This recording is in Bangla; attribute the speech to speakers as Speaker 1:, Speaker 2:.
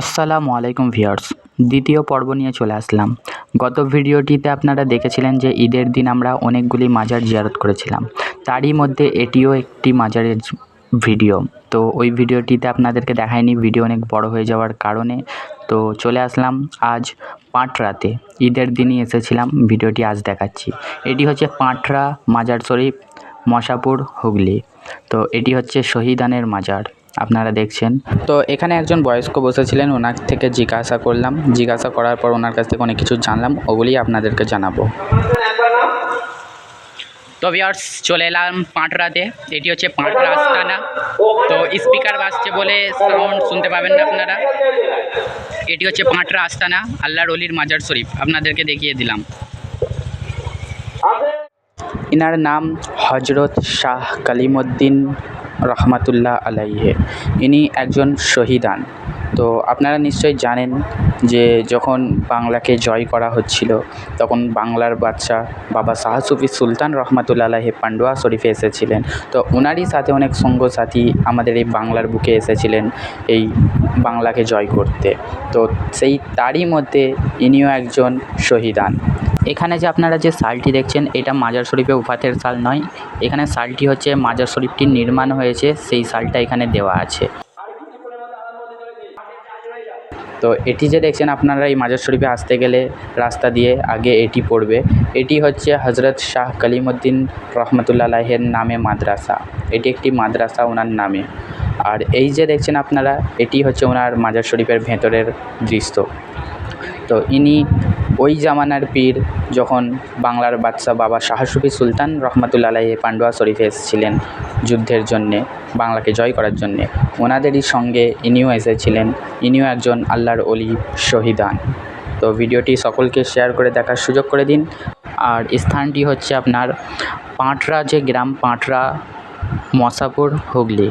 Speaker 1: আসসালামু আলাইকুম ভিউয়ার্স। দ্বিতীয় পর্ব নিয়ে চলে আসলাম। গত ভিডিওটিতে আপনারা দেখেছিলেন যে ঈদের দিন আমরা অনেকগুলি মাজার জিয়ারত করেছিলাম। তারই মধ্যে এটিও একটি মাজারের ভিডিও। তো ওই ভিডিওটিতে আপনাদেরকে দেখায়নি ভিডিও অনেক বড় হয়ে যাওয়ার কারণে। তো চলে আসলাম আজ পাঁটরাতে ঈদের দিনই এসেছিলাম, ভিডিওটি আজ দেখাচ্ছি। এটি হচ্ছে পাঁটরা মাজার শরীফ, মশাপুর, হুগলি। তো এটি হচ্ছে শহীদানের মাজার। আপনারা দেখছেন। তো এখানে একজন বয়স্ক বসেছিলেন, ওনার থেকে জিজ্ঞাসা করলাম। জিজ্ঞাসা করার পর ওনার কাছ থেকে অনেক কিছু জানলাম ওগুলি আপনাদেরকে জানাব। তো ভিউয়ার্স চলে এলাম পাঁটরাতে। এটি হচ্ছে পাঁটরা আস্তানা তো স্পিকার বাজছে বলে সাউন্ড শুনতে পাবেন না আপনারা। এটি হচ্ছে পাঁটরা আস্তানা আল্লাহর অলির মাজার শরীফ। আপনাদেরকে দেখিয়ে দিলাম। ইনার নাম হজরত শাহ কালিমুদ্দিন রহমাতুল্লাহ আলাইহে। ইনি একজন শহীদান। তো আপনারা নিশ্চয়ই জানেন যে যখন বাংলাকে জয় করা হচ্ছিল, তখন বাংলার বাদশা বাবা শাহ সুফি সুলতান রহমাতুল্লাহ আলাহি পান্ডুয়া শরীফে এসেছিলেন। তো ওনারই সাথে অনেক সঙ্গ সাথী আমাদের এই বাংলার বুকে এসেছিলেন এই বাংলাকে জয় করতে। তো সেই তারই মধ্যে ইনিও একজন শহীদান। এখানে যে আপনারা যে শালটি দেখছেন, এটা মাজার শরীফে উফাতের শাল নয়। এখানে শালটি হচ্ছে মাজার শরীফটি নির্মাণ হয়েছে, সেই শালটা এখানে দেওয়া আছে। তো এটি যে দেখছেন, আপনারা এই মাজার শরীফে আসতে গেলে রাস্তা দিয়ে আগে এটি পড়বে। এটি হচ্ছে হজরত শাহ কালিমুদ্দিন রহমতুল্লাহ আলাহের নামে মাদ্রাসা। এটি একটি মাদ্রাসা ওনার নামে। আর এই যে দেখছেন আপনারা, এটি হচ্ছে ওনার মাজার শরীফের ভেতরের দৃশ্য। তো ইনি ওই জামানার পীর যখন বাংলার বাদশা বাবা শাহ সুফি সুলতান রহমতুল্লা আলাহি পান্ডুয়া শরীফে এসেছিলেন যুদ্ধের জন্যে, বাংলাকে জয় করার জন্যে, ওনাদেরই সঙ্গে ইনিও এসেছিলেন, ইনিও একজন আল্লাহর অলি শহীদান। তো ভিডিওটি সকলকে শেয়ার করে দেখার সুযোগ করে দিন। আর স্থানটি হচ্ছে আপনার পাঁটরা যে গ্রাম পাঁটরা মশাপুর হুগলি।